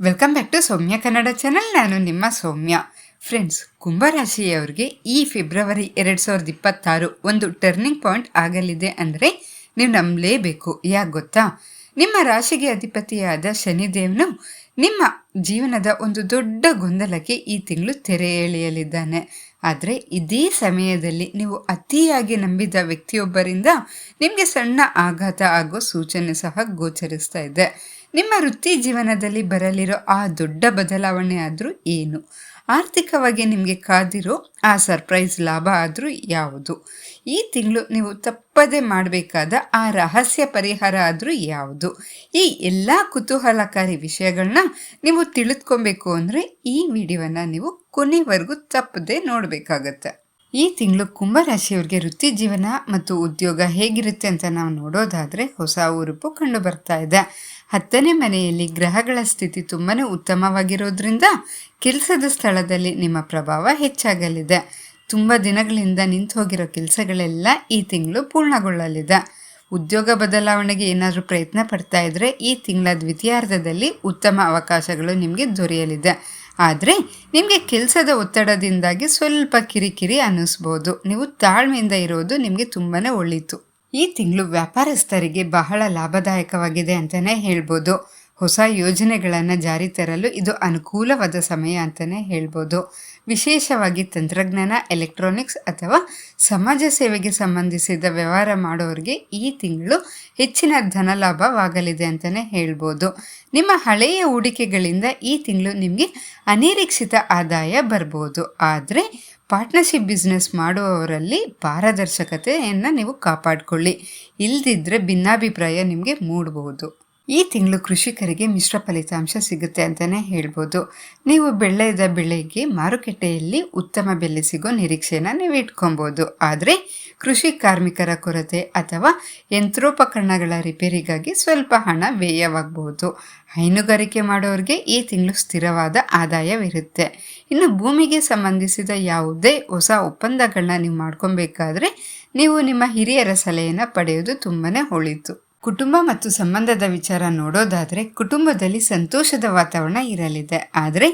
Welcome back to Soumya Kannada channel ನಾನು ನಿಮ್ಮ ಸೌಮ್ಯ. Friends ಕುಂಭರಾಶಿಯವರಿಗೆ ಈ ಫೆಬ್ರವರಿ ಎರಡು ಸಾವಿರದ ಇಪ್ಪತ್ತಾರು ಒಂದು ಟರ್ನಿಂಗ್ ಪಾಯಿಂಟ್ ಆಗಲಿದೆ ಅಂದರೆ ನೀವು ನಂಬಲೇಬೇಕು. ಯಾಕೆ ಗೊತ್ತಾ? ನಿಮ್ಮ ರಾಶಿಗೆ ಅಧಿಪತಿಯಾದ ಶನಿದೇವನು ನಿಮ್ಮ ಜೀವನದ ಒಂದು ದೊಡ್ಡ ಗೊಂದಲಕ್ಕೆ ಈ ತಿಂಗಳು ತೆರೆ ಎಳೆಯಲಿದ್ದಾನೆ. ಆದರೆ ಇದೇ ಸಮಯದಲ್ಲಿ ನೀವು ಅತಿಯಾಗಿ ನಂಬಿದ ವ್ಯಕ್ತಿಯೊಬ್ಬರಿಂದ ನಿಮಗೆ ಸಣ್ಣ ಆಘಾತ ಆಗೋ ಸೂಚನೆ ಸಹ ಗೋಚರಿಸ್ತಾ ಇದೆ. ನಿಮ್ಮ ವೃತ್ತಿ ಜೀವನದಲ್ಲಿ ಬರಲಿರೋ ಆ ದೊಡ್ಡ ಬದಲಾವಣೆ ಆದರೂ ಏನು? ಆರ್ಥಿಕವಾಗಿ ನಿಮಗೆ ಕಾದಿರೋ ಆ ಸರ್ಪ್ರೈಸ್ ಲಾಭ ಆದರೂ ಯಾವುದು? ಈ ತಿಂಗಳು ನೀವು ತಪ್ಪದೆ ಮಾಡಬೇಕಾದ ಆ ರಹಸ್ಯ ಪರಿಹಾರ ಆದರೂ ಯಾವುದು? ಈ ಎಲ್ಲ ಕುತೂಹಲಕಾರಿ ವಿಷಯಗಳನ್ನ ನೀವು ತಿಳಿದುಕೊಬೇಕು ಅಂದರೆ ಈ ವಿಡಿಯೋವನ್ನು ನೀವು ಕೊನೆವರೆಗೂ ತಪ್ಪದೆ ನೋಡಬೇಕಾಗತ್ತೆ. ಈ ತಿಂಗಳು ಕುಂಭರಾಶಿಯವ್ರಿಗೆ ವೃತ್ತಿ ಜೀವನ ಮತ್ತು ಉದ್ಯೋಗ ಹೇಗಿರುತ್ತೆ ಅಂತ ನಾವು ನೋಡೋದಾದರೆ ಹೊಸ ಉರುಪು ಕಂಡು ಬರ್ತಾ ಇದೆ. ಹತ್ತನೇ ಮನೆಯಲ್ಲಿ ಗ್ರಹಗಳ ಸ್ಥಿತಿ ತುಂಬಾ ಉತ್ತಮವಾಗಿರೋದ್ರಿಂದ ಕೆಲಸದ ಸ್ಥಳದಲ್ಲಿ ನಿಮ್ಮ ಪ್ರಭಾವ ಹೆಚ್ಚಾಗಲಿದೆ. ತುಂಬ ದಿನಗಳಿಂದ ನಿಂತು ಹೋಗಿರೋ ಕೆಲಸಗಳೆಲ್ಲ ಈ ತಿಂಗಳು ಪೂರ್ಣಗೊಳ್ಳಲಿದೆ. ಉದ್ಯೋಗ ಬದಲಾವಣೆಗೆ ಏನಾದರೂ ಪ್ರಯತ್ನ ಪಡ್ತಾ ಇದ್ದರೆ ಈ ತಿಂಗಳ ದ್ವಿತೀಯಾರ್ಧದಲ್ಲಿ ಉತ್ತಮ ಅವಕಾಶಗಳು ನಿಮಗೆ ದೊರೆಯಲಿದೆ. ಆದರೆ ನಿಮಗೆ ಕೆಲಸದ ಒತ್ತಡದಿಂದಾಗಿ ಸ್ವಲ್ಪ ಕಿರಿಕಿರಿ ಅನ್ನಿಸ್ಬೋದು. ನೀವು ತಾಳ್ಮೆಯಿಂದ ಇರೋದು ನಿಮಗೆ ತುಂಬಾ ಒಳ್ಳೆಯಿತು ಈ ತಿಂಗಳು ವ್ಯಾಪಾರಸ್ಥರಿಗೆ ಬಹಳ ಲಾಭದಾಯಕವಾಗಿದೆ ಅಂತಲೇ ಹೇಳ್ಬೋದು. ಹೊಸ ಯೋಜನೆಗಳನ್ನು ಜಾರಿ ತರಲು ಇದು ಅನುಕೂಲವಾದ ಸಮಯ ಅಂತಲೇ ಹೇಳ್ಬೋದು. ವಿಶೇಷವಾಗಿ ತಂತ್ರಜ್ಞಾನ ಎಲೆಕ್ಟ್ರಾನಿಕ್ಸ್ ಅಥವಾ ಸಮಾಜ ಸೇವೆಗೆ ಸಂಬಂಧಿಸಿದ ವ್ಯವಹಾರ ಮಾಡೋರಿಗೆ ಈ ತಿಂಗಳು ಹೆಚ್ಚಿನ ಧನಲಾಭವಾಗಲಿದೆ ಅಂತಲೇ ಹೇಳ್ಬೋದು. ನಿಮ್ಮ ಹಳೆಯ ಹೂಡಿಕೆಗಳಿಂದ ಈ ತಿಂಗಳು ನಿಮಗೆ ಅನಿರೀಕ್ಷಿತ ಆದಾಯ ಬರ್ಬೋದು. ಆದರೆ ಪಾರ್ಟ್ನರ್ಶಿಪ್ ಬಿಸ್ನೆಸ್ ಮಾಡುವವರಲ್ಲಿ ಪಾರದರ್ಶಕತೆಯನ್ನು ನೀವು ಕಾಪಾಡಿಕೊಳ್ಳಿ. ಇಲ್ದಿದ್ರೆ ಭಿನ್ನಾಭಿಪ್ರಾಯ ನಿಮಗೆ ಮೂಡಬಹುದು ಈ ತಿಂಗಳು ಕೃಷಿಕರಿಗೆ ಮಿಶ್ರ ಫಲಿತಾಂಶ ಸಿಗುತ್ತೆ ಅಂತಲೇ ಹೇಳ್ಬೋದು. ನೀವು ಬೆಳೆದ ಬೆಳೆಗೆ ಮಾರುಕಟ್ಟೆಯಲ್ಲಿ ಉತ್ತಮ ಬೆಲೆ ಸಿಗೋ ನಿರೀಕ್ಷೆನ ನೀವು ಇಟ್ಕೊಬೋದು. ಆದರೆ ಕೃಷಿ ಕಾರ್ಮಿಕರ ಕೊರತೆ ಅಥವಾ ಯಂತ್ರೋಪಕರಣಗಳ ರಿಪೇರಿಗಾಗಿ ಸ್ವಲ್ಪ ಹಣ ವ್ಯಯವಾಗಬಹುದು ಹೈನುಗಾರಿಕೆ ಮಾಡೋರಿಗೆ ಈ ತಿಂಗಳು ಸ್ಥಿರವಾದ ಆದಾಯವಿರುತ್ತೆ. ಇನ್ನು ಭೂಮಿಗೆ ಸಂಬಂಧಿಸಿದ ಯಾವುದೇ ಹೊಸ ಒಪ್ಪಂದಗಳನ್ನ ನೀವು ಮಾಡ್ಕೊಬೇಕಾದ್ರೆ ನೀವು ನಿಮ್ಮ ಹಿರಿಯರ ಸಲಹೆಯನ್ನು ಪಡೆಯೋದು ತುಂಬಾ ಒಳಿತು ಕುಟುಂಬ ಮತ್ತು ಸಂಬಂಧದ ವಿಚಾರ ನೋಡೋದಾದರೆ ಕುಟುಂಬದಲ್ಲಿ ಸಂತೋಷದ ವಾತಾವರಣ ಇರಲಿದೆ. ಆದರೆ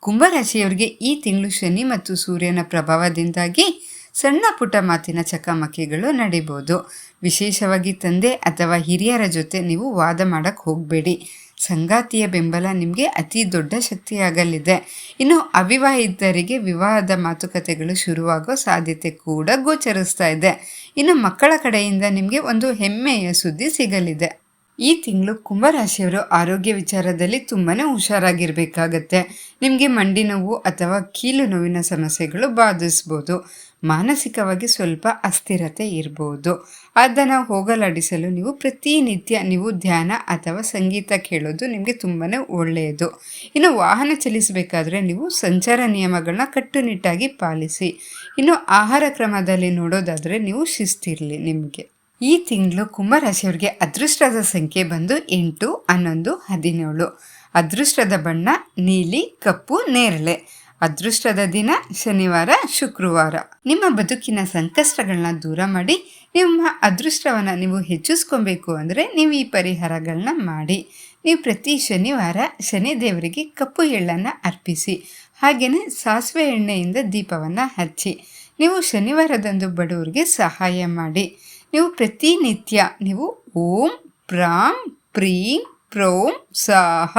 ಕುಂಭರಾಶಿಯವರಿಗೆ ಈ ತಿಂಗಳು ಶನಿ ಮತ್ತು ಸೂರ್ಯನ ಪ್ರಭಾವದಿಂದಾಗಿ ಸಣ್ಣ ಪುಟ್ಟ ಮಾತಿನ ಚಕಮಕಿಗಳು ನಡೀಬೋದು. ವಿಶೇಷವಾಗಿ ತಂದೆ ಅಥವಾ ಹಿರಿಯರ ಜೊತೆ ನೀವು ವಾದ ಮಾಡಕ್ಕೆ ಹೋಗಬೇಡಿ. ಸಂಗಾತಿಯ ಬೆಂಬಲ ನಿಮಗೆ ಅತಿ ದೊಡ್ಡ ಶಕ್ತಿಯಾಗಲಿದೆ. ಇನ್ನು ಅವಿವಾಹಿತರಿಗೆ ವಿವಾಹದ ಮಾತುಕತೆಗಳು ಶುರುವಾಗೋ ಸಾಧ್ಯತೆ ಕೂಡ ಗೋಚರಿಸ್ತಾ ಇದೆ. ಇನ್ನು ಮಕ್ಕಳ ಕಡೆಯಿಂದ ನಿಮಗೆ ಒಂದು ಹೆಮ್ಮೆಯ ಸುದ್ದಿ ಸಿಗಲಿದೆ. ಈ ತಿಂಗಳು ಕುಂಭರಾಶಿಯವರು ಆರೋಗ್ಯ ವಿಚಾರದಲ್ಲಿ ತುಂಬಾ ಹುಷಾರಾಗಿರಬೇಕಾಗತ್ತೆ. ನಿಮಗೆ ಮಂಡಿ ನೋವು ಅಥವಾ ಕೀಲು ನೋವಿನ ಸಮಸ್ಯೆಗಳು ಬಾಧಿಸ್ಬೋದು. ಮಾನಸಿಕವಾಗಿ ಸ್ವಲ್ಪ ಅಸ್ಥಿರತೆ ಇರ್ಬೋದು. ಅದನ್ನು ಹೋಗಲಾಡಿಸಲು ನೀವು ಪ್ರತಿನಿತ್ಯ ನೀವು ಧ್ಯಾನ ಅಥವಾ ಸಂಗೀತ ಕೇಳೋದು ನಿಮಗೆ ತುಂಬಾ ಒಳ್ಳೆಯದು. ಇನ್ನು ವಾಹನ ಚಲಿಸಬೇಕಾದ್ರೆ ನೀವು ಸಂಚಾರ ನಿಯಮಗಳನ್ನ ಕಟ್ಟುನಿಟ್ಟಾಗಿ ಪಾಲಿಸಿ. ಇನ್ನು ಆಹಾರ ಕ್ರಮದಲ್ಲಿ ನೋಡೋದಾದರೆ ನೀವು ಶಿಸ್ತಿರಲಿ ನಿಮಗೆ. ಈ ತಿಂಗಳು ಕುಂಭರಾಶಿಯವರಿಗೆ ಅದೃಷ್ಟದ ಸಂಖ್ಯೆ ಬಂದು ಎಂಟು, ಹನ್ನೊಂದು, ಹದಿನೇಳು. ಅದೃಷ್ಟದ ಬಣ್ಣ ನೀಲಿ, ಕಪ್ಪು, ನೇರಳೆ. ಅದೃಷ್ಟದ ದಿನ ಶನಿವಾರ, ಶುಕ್ರವಾರ. ನಿಮ್ಮ ಬದುಕಿನ ಸಂಕಷ್ಟಗಳನ್ನ ದೂರ ಮಾಡಿ, ನಿಮ್ಮ ಅದೃಷ್ಟವನ್ನು ನೀವು ಹೆಚ್ಚಿಸ್ಕೊಬೇಕು ಅಂದರೆ ನೀವು ಈ ಪರಿಹಾರಗಳನ್ನ ಮಾಡಿ. ನೀವು ಪ್ರತಿ ಶನಿವಾರ ಶನಿ ದೇವರಿಗೆ ಕಪ್ಪು ಎಳ್ಳನ್ನು ಅರ್ಪಿಸಿ ಹಾಗೆಯೇ ಸಾಸಿವೆ ಎಣ್ಣೆಯಿಂದ ದೀಪವನ್ನು ಹಚ್ಚಿ. ನೀವು ಶನಿವಾರದಂದು ಬಡವರಿಗೆ ಸಹಾಯ ಮಾಡಿ. ನೀವು ಪ್ರತಿನಿತ್ಯ ನೀವು ಓಂ, ಪ್ರಾಂ, ಪ್ರೀಂ, ಪ್ರೋಂ, ಸಾಹ.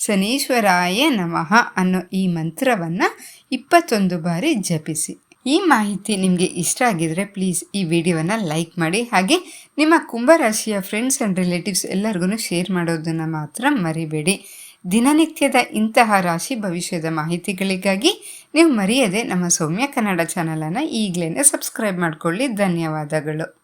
ಶನೀಶ್ವರಾಯ ನಮಃ ಅನ್ನೋ ಈ ಮಂತ್ರವನ್ನು ಇಪ್ಪತ್ತೊಂದು ಬಾರಿ ಜಪಿಸಿ. ಈ ಮಾಹಿತಿ ನಿಮಗೆ ಇಷ್ಟ ಆಗಿದರೆ ಪ್ಲೀಸ್ ಈ ವಿಡಿಯೋವನ್ನು ಲೈಕ್ ಮಾಡಿ. ಹಾಗೆ ನಿಮ್ಮ ಕುಂಭರಾಶಿಯ ಫ್ರೆಂಡ್ಸ್ ಆ್ಯಂಡ್ ರಿಲೇಟಿವ್ಸ್ ಎಲ್ಲರಿಗೂ ಶೇರ್ ಮಾಡೋದನ್ನು ಮಾತ್ರ ಮರಿಬೇಡಿ. ದಿನನಿತ್ಯದ ಇಂತಹ ರಾಶಿ ಭವಿಷ್ಯದ ಮಾಹಿತಿಗಳಿಗಾಗಿ ನೀವು ಮರೆಯದೆ ನಮ್ಮ ಸೌಮ್ಯ ಕನ್ನಡ ಚಾನಲನ್ನು ಈಗಲೇ ಸಬ್ಸ್ಕ್ರೈಬ್ ಮಾಡಿಕೊಳ್ಳಿ. ಧನ್ಯವಾದಗಳು.